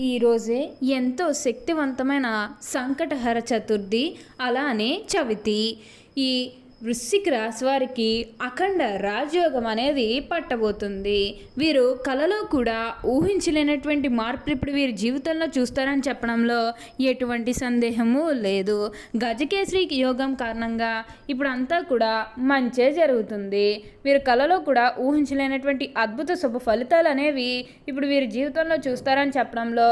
ఈరోజే ఎంతో శక్తివంతమైన సంకటహర చతుర్థి అలానే చవితి. ఈ వృశ్చిక రాశి వారికి అఖండ రాజయోగం అనేది పట్టబోతుంది. వీరు కలలో కూడా ఊహించలేనటువంటి మార్పులు ఇప్పుడు వీరి జీవితంలో చూస్తారని చెప్పడంలో ఎటువంటి సందేహము లేదు. గజకేసరి యోగం కారణంగా ఇప్పుడు అంతా కూడా మంచే జరుగుతుంది. వీరు కలలో కూడా ఊహించలేనటువంటి అద్భుత శుభ ఫలితాలు అనేవి ఇప్పుడు వీరి జీవితంలో చూస్తారని చెప్పడంలో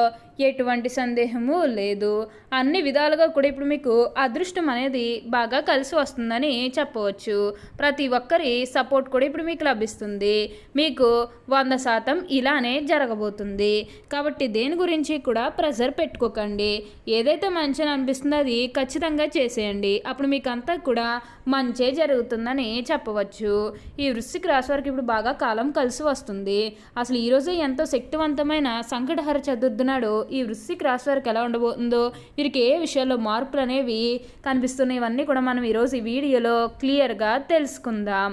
ఎటువంటి సందేహము లేదు. అన్ని విధాలుగా కూడా ఇప్పుడు మీకు అదృష్టం అనేది బాగా కలిసి వస్తుందని చెప్పవచ్చు. ప్రతి ఒక్కరి సపోర్ట్ కూడా ఇప్పుడు మీకు లభిస్తుంది. మీకు వంద శాతం ఇలానే జరగబోతుంది. కాబట్టి దేని గురించి కూడా ప్రెజర్ పెట్టుకోకండి. ఏదైతే మంచిని అనిపిస్తుందో అది ఖచ్చితంగా చేసేయండి. అప్పుడు మీకు అంతా కూడా మంచే జరుగుతుందని చెప్పవచ్చు. ఈ వృశ్చిక రాశి వారికి ఇప్పుడు బాగా కాలం కలిసి వస్తుంది. అసలు ఈరోజు ఎంతో శక్తివంతమైన సంకటహర చతుర్థి నాడు ఈ వృశ్చిక రాశి వారికి ఎలా ఉండబోతుందో వీరికి ఏ విషయాల్లో మార్పులు అనేవి కనిపిస్తున్నాయి ఇవన్నీ కూడా మనం ఈరోజు ఈ వీడియోలో క్లియర్గా తెలుసుకుందాం.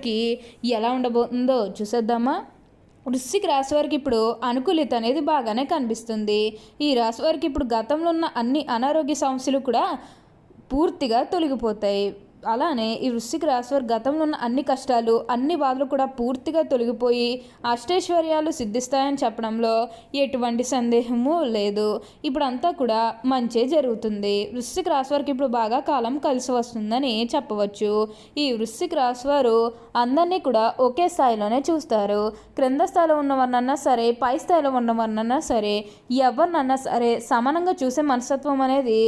ఎలా ఉండబోతుందో చూసేద్దామా? వృశ్చిక రాశి వారికి ఇప్పుడు అనుకూలిత అనేది బాగానే కనిపిస్తుంది. ఈ రాశి వారికి ఇప్పుడు గతంలో ఉన్న అన్ని అనారోగ్య సమస్యలు కూడా పూర్తిగా తొలగిపోతాయి. అలానే ఈ వృశ్చిక రాశి వారి గతంలో ఉన్న అన్ని కష్టాలు అన్ని బాధలు కూడా పూర్తిగా తొలగిపోయి అష్టైశ్వర్యాలు సిద్ధిస్తాయని చెప్పడంలో ఎటువంటి సందేహము లేదు. ఇప్పుడు అంతా కూడా మంచే జరుగుతుంది. వృశ్చిక రాశివారికి ఇప్పుడు బాగా కాలం కలిసి వస్తుందని చెప్పవచ్చు. ఈ వృశ్చిక రాశివారు అందరినీ కూడా ఒకే స్థాయిలోనే చూస్తారు. క్రింద స్థాయిలో ఉన్నవారినన్నా సరే పై స్థాయిలో ఉన్నవారినన్నా సరే ఎవరినన్నా సరే సమానంగా చూసే మనస్తత్వం అనేది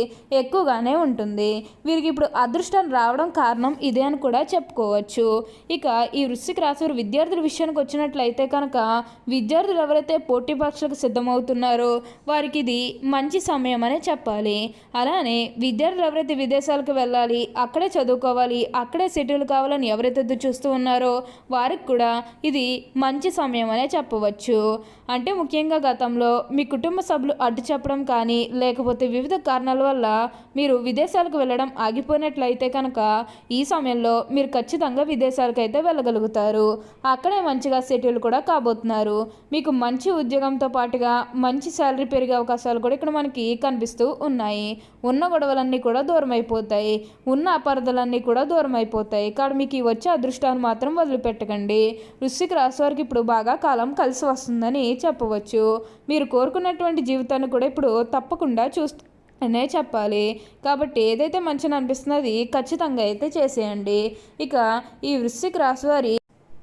ఎక్కువగానే ఉంటుంది. వీరికి ఇప్పుడు అదృష్టం రావడం కారణం ఇదే అని కూడా చెప్పుకోవచ్చు. ఇక ఈ వృశ్చిక రాశివారి విద్యార్థుల విషయానికి వచ్చినట్లయితే కనుక విద్యార్థులు ఎవరైతే పోటీ పరీక్షలకు సిద్ధమవుతున్నారో వారికి ఇది మంచి సమయం అనే చెప్పాలి. అలానే విద్యార్థులు ఎవరైతే విదేశాలకు వెళ్ళాలి అక్కడే చదువుకోవాలి అక్కడే సెటిల్ కావాలని ఎవరైతే చూస్తూ ఉన్నారో వారికి కూడా ఇది మంచి సమయం అనే చెప్పవచ్చు. అంటే ముఖ్యంగా గతంలో మీ కుటుంబ సభ్యులు అడ్డు చెప్పడం కానీ లేకపోతే వివిధ కారణాల వల్ల మీరు విదేశాలకు వెళ్ళడం ఆగిపోయినట్లయితే కనుక ఈ సమయంలో మీరు ఖచ్చితంగా విదేశాలకు అయితే వెళ్ళగలుగుతారు. అక్కడే మంచిగా సెటిల్ కూడా కాబోతున్నారు. మీకు మంచి ఉద్యోగంతో పాటుగా మంచి శాలరీ పెరిగే అవకాశాలు కూడా ఇక్కడ మనకి కనిపిస్తూ ఉన్నాయి. ఉన్న గొడవలన్నీ కూడా దూరం అయిపోతాయి ఉన్న అపార్థలన్నీ కూడా దూరం అయిపోతాయి కాబట్టి మీకు వచ్చే అదృష్టాన్ని మాత్రం వదిలిపెట్టకండి. వృశ్చిక రాశి వారికి ఇప్పుడు బాగా కాలం కలిసి వస్తుందని చెప్పవచ్చు. మీరు కోరుకున్నటువంటి జీవితాన్ని కూడా ఇప్పుడు తప్పకుండా చూస్తూ అనే చెప్పాలి. కాబట్టి ఏదైతే మంచిని అనిపిస్తుందో అది ఖచ్చితంగా అయితే చేసేయండి. ఇక ఈ వృశ్చిక రాశి వారి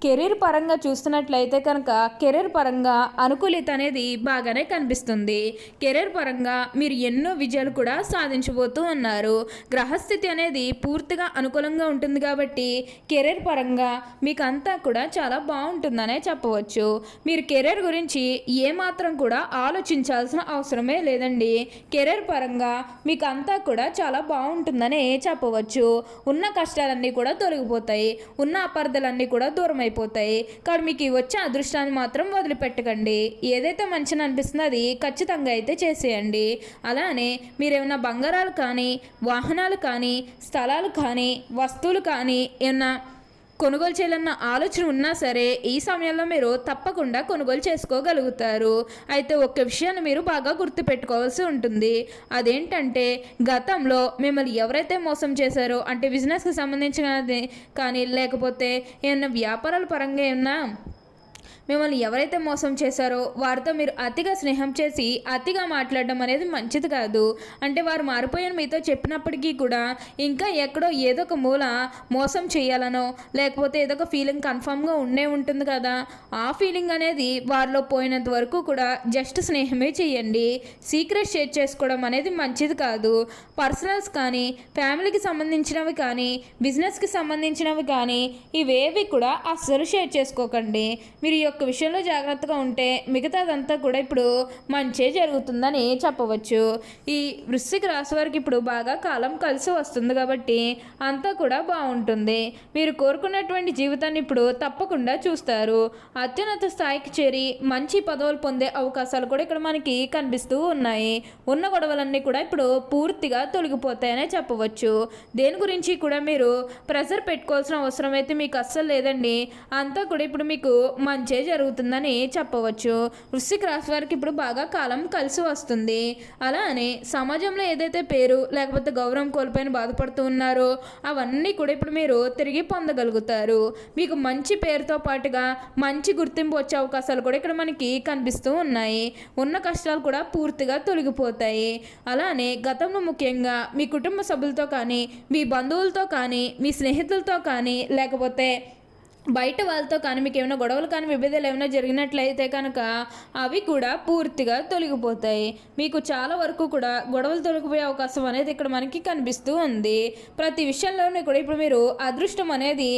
కెరీర్ పరంగా చూస్తున్నట్లయితే కనుక కెరీర్ పరంగా అనుకూలిత అనేది బాగానే కనిపిస్తుంది. కెరీర్ పరంగా మీరు ఎన్నో విజయాలు కూడా సాధించబోతూ ఉన్నారు. గ్రహస్థితి అనేది పూర్తిగా అనుకూలంగా ఉంటుంది కాబట్టి కెరీర్ పరంగా మీకు అంతా కూడా చాలా బాగుంటుందనే చెప్పవచ్చు. మీరు కెరీర్ గురించి ఏమాత్రం కూడా ఆలోచించాల్సిన అవసరమే లేదండి. కెరీర్ పరంగా మీకు అంతా కూడా చాలా బాగుంటుందనే చెప్పవచ్చు. ఉన్న కష్టాలన్నీ కూడా తొలగిపోతాయి. ఉన్న అపార్థలన్నీ కూడా దూరం అయిపోతాయి. కాబట్టి మీకు వచ్చే అదృష్టాన్ని మాత్రం వదిలిపెట్టకండి. ఏదైతే మంచిని అనిపిస్తుందో అది ఖచ్చితంగా అయితే చేసేయండి. అలానే మీరేమైనా బంగారాలు కానీ వాహనాలు కానీ స్థలాలు కానీ వస్తువులు కానీ ఏమన్నా కొనుగోలు చేయాలన్న ఆలోచన ఉన్నా సరే ఈ సమయంలో మీరు తప్పకుండా కొనుగోలు చేసుకోగలుగుతారు. అయితే ఒక్క విషయాన్ని మీరు బాగా గుర్తుపెట్టుకోవాల్సి ఉంటుంది. అదేంటంటే గతంలో మిమ్మల్ని ఎవరైతే మోసం చేశారో అంటే బిజినెస్కి సంబంధించినది కానీ లేకపోతే ఏమైనా వ్యాపారాల పరంగా ఏమన్నా మిమ్మల్ని ఎవరైతే మోసం చేశారో వారితో మీరు అతిగా స్నేహం చేసి అతిగా మాట్లాడడం అనేది మంచిది కాదు. అంటే వారు మారిపోయాను మీతో చెప్పినప్పటికీ కూడా ఇంకా ఎక్కడో ఏదో ఒక మూల మోసం చేయాలనో లేకపోతే ఏదో ఒక ఫీలింగ్ కన్ఫామ్గా ఉండే ఉంటుంది కదా. ఆ ఫీలింగ్ అనేది వారిలో పోయినంత వరకు కూడా జస్ట్ స్నేహమే చేయండి. సీక్రెట్ షేర్ చేసుకోవడం అనేది మంచిది కాదు. పర్సనల్స్ కానీ ఫ్యామిలీకి సంబంధించినవి కానీ బిజినెస్కి సంబంధించినవి కానీ ఇవేవి కూడా అస్సలు షేర్ చేసుకోకండి. మీరు ఒక్క విషయంలో జాగ్రత్తగా ఉంటే మిగతాదంతా కూడా ఇప్పుడు మంచే జరుగుతుందని చెప్పవచ్చు. ఈ వృశ్చిక రాశి వారికి ఇప్పుడు బాగా కాలం కలిసి వస్తుంది కాబట్టి అంతా కూడా బాగుంటుంది. మీరు కోరుకున్నటువంటి జీవితాన్ని ఇప్పుడు తప్పకుండా చూస్తారు. అత్యున్నత స్థాయికి చేరి మంచి పదవులు పొందే అవకాశాలు కూడా ఇక్కడ మనకి కనిపిస్తూ ఉన్నాయి. ఉన్న గొడవలన్నీ కూడా ఇప్పుడు పూర్తిగా తొలగిపోతాయనే చెప్పవచ్చు. దేని గురించి కూడా మీరు ప్రెషర్ పెట్టుకోవాల్సిన అవసరం అయితే మీకు అస్సలు లేదండి. అంతా కూడా ఇప్పుడు మీకు మంచి జరుగుతుందని చెప్పవచ్చు. వృశ్చిక రాశి వారికి ఇప్పుడు బాగా కాలం కలిసి వస్తుంది. అలానే సమాజంలో ఏదైతే పేరు లేకపోతే గౌరవం కోల్పోయిన బాధపడుతూ ఉన్నారో అవన్నీ కూడా ఇప్పుడు మీరు తిరిగి పొందగలుగుతారు. మీకు మంచి పేరుతో పాటుగా మంచి గుర్తింపు వచ్చే అవకాశాలు కూడా ఇక్కడ మనకి కనిపిస్తూ ఉన్నాయి. ఉన్న కష్టాలు కూడా పూర్తిగా తొలగిపోతాయి. అలానే గతంలో ముఖ్యంగా మీ కుటుంబ సభ్యులతో కానీ మీ బంధువులతో కానీ మీ స్నేహితులతో కానీ లేకపోతే బయట వాళ్ళతో కానీ మీకు ఏమైనా గొడవలు కానీ విభేదాలు ఏమైనా జరిగినట్లయితే కనుక అవి కూడా పూర్తిగా తొలగిపోతాయి. మీకు చాలా వరకు కూడా గొడవలు తొలగిపోయే అవకాశం అనేది ఇక్కడ మనకి కనిపిస్తూ ఉంది. ప్రతి విషయంలోనూ కూడా ఇప్పుడు మీరు అదృష్టం అనేది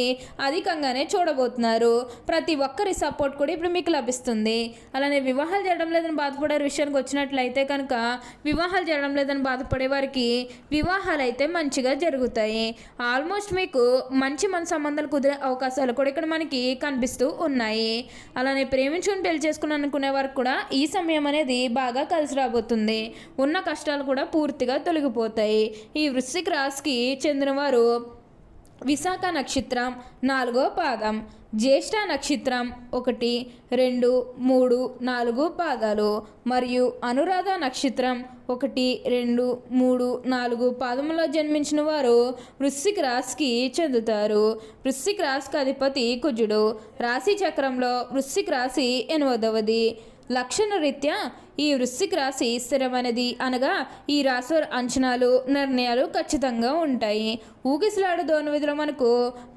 అధికంగానే చూడబోతున్నారు. ప్రతి ఒక్కరి సపోర్ట్ కూడా ఇప్పుడు మీకు లభిస్తుంది. అలానే వివాహాలు జరగడం లేదని బాధపడే విషయానికి వచ్చినట్లయితే కనుక వివాహాలు జరగడం లేదని బాధపడే వారికి వివాహాలు అయితే మంచిగా జరుగుతాయి. ఆల్మోస్ట్ మీకు మంచి మన సంబంధాలు కుదిరే అవకాశాలు కూడా ఇక్కడ మనకి కనిపిస్తూ ఉన్నాయి. అలానే ప్రేమించుకుని పెళ్ళి చేసుకుని అనుకునే వారికి కూడా ఈ సమయం అనేది బాగా కలిసి రాబోతుంది. ఉన్న కష్టాలు కూడా పూర్తిగా తొలగిపోతాయి. ఈ వృశ్చిక రాశికి చెందినవారు విశాఖ నక్షత్రం నాలుగో పాదం జ్యేష్ఠ నక్షత్రం ఒకటి రెండు మూడు నాలుగు పాదాలు మరియు అనురాధ నక్షత్రం ఒకటి రెండు మూడు నాలుగు పాదములో జన్మించిన వారు వృశ్చిక రాశికి చెందుతారు. వృశ్చిక రాశికి అధిపతి కుజుడు. రాశి చక్రంలో వృశ్చిక రాశి ఎనిమిదవది. లక్షణ రీత్యా ఈ వృశ్చిక రాశి స్థిరమైనది అనగా ఈ రాశి అంచనాలు నిర్ణయాలు ఖచ్చితంగా ఉంటాయి. ఊగిసలాడు దోన విధులు మనకు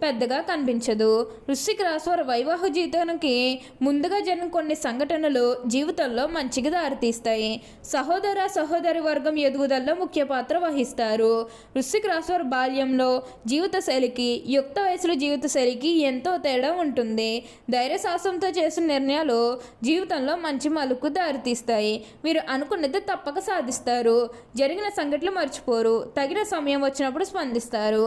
పెద్దగా కనిపించదు. వృశ్చిక రాశి వారి వైవాహ జీవితానికి ముందుగా జరిగిన కొన్ని సంఘటనలు జీవితంలో మంచిగా దారితీస్తాయి. సహోదర సహోదరి వర్గం ఎదుగుదలలో ముఖ్య పాత్ర వహిస్తారు. వృశ్చిక రాశి వారి బాల్యంలో జీవిత శైలికి యుక్త వయసులో జీవిత శైలికి ఎంతో తేడా ఉంటుంది. ధైర్య సాహసంతో చేసిన నిర్ణయాలు జీవితంలో మంచి మలుపు దారితీస్తాయి. మీరు అనుకున్నది తప్పక సాధిస్తారు. జరిగిన సంఘటనలు మర్చిపోరు. తగిన సమయం వచ్చినప్పుడు స్పందిస్తారు.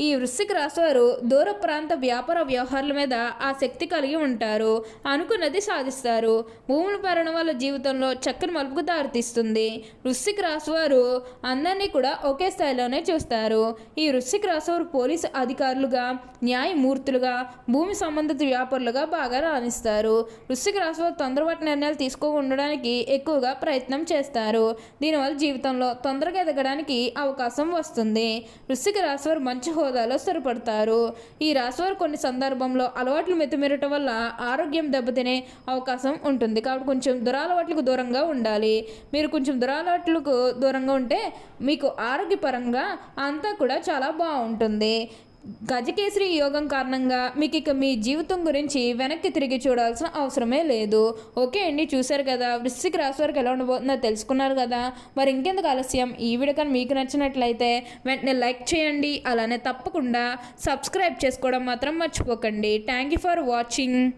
ఈ వృశ్చిక రాశివారు దూర ప్రాంత వ్యాపార వ్యవహారాల మీద ఆసక్తి కలిగి ఉంటారు. అనుకున్నది సాధిస్తారు. భూముల పరణం వల్ల జీవితంలో చక్కని మలుపుకు దారితీస్తుంది. వృశ్చిక రాశివారు అందరినీ కూడా ఒకే స్థాయిలోనే చూస్తారు. ఈ వృశ్చిక రాశివారు పోలీసు అధికారులుగా న్యాయమూర్తులుగా భూమి సంబంధిత వ్యాపారులుగా బాగా రాణిస్తారు. వృశ్చిక రాశివారు తొందరపాటు నిర్ణయాలు తీసుకోకుండడానికి ఎక్కువగా ప్రయత్నం చేస్తారు. దీనివల్ల జీవితంలో తొందరగా ఎదగడానికి అవకాశం వస్తుంది. వృశ్చిక రాశివారు వారు మంచి హోదాలో స్థిరపడతారు ఈ రాశివారు కొన్ని సందర్భంలో అలవాట్లు మితిమీరటం వల్ల ఆరోగ్యం దెబ్బతినే అవకాశం ఉంటుంది. కాబట్టి కొంచెం దురాలవాట్లకు దూరంగా ఉండాలి. మీరు కొంచెం దురాలవాట్లకు దూరంగా ఉంటే మీకు ఆరోగ్యపరంగా అంతా కూడా చాలా బాగుంటుంది. గజకేసరి యోగం కారణంగా మీకు ఇక మీ జీవితం గురించి వెనక్కి తిరిగి చూడాల్సిన అవసరమే లేదు. ఓకే అండి చూశారు కదా. వృశ్చిక రాశి వారికి ఎలా ఉండబోతుందో తెలుసుకున్నారు కదా. మరి ఇంకెందుకు ఆలస్యం? ఈ వీడియో కానీ మీకు నచ్చినట్లయితే వెంటనే లైక్ చేయండి. అలానే తప్పకుండా సబ్స్క్రైబ్ చేసుకోవడం మాత్రం మర్చిపోకండి. Thank you for watching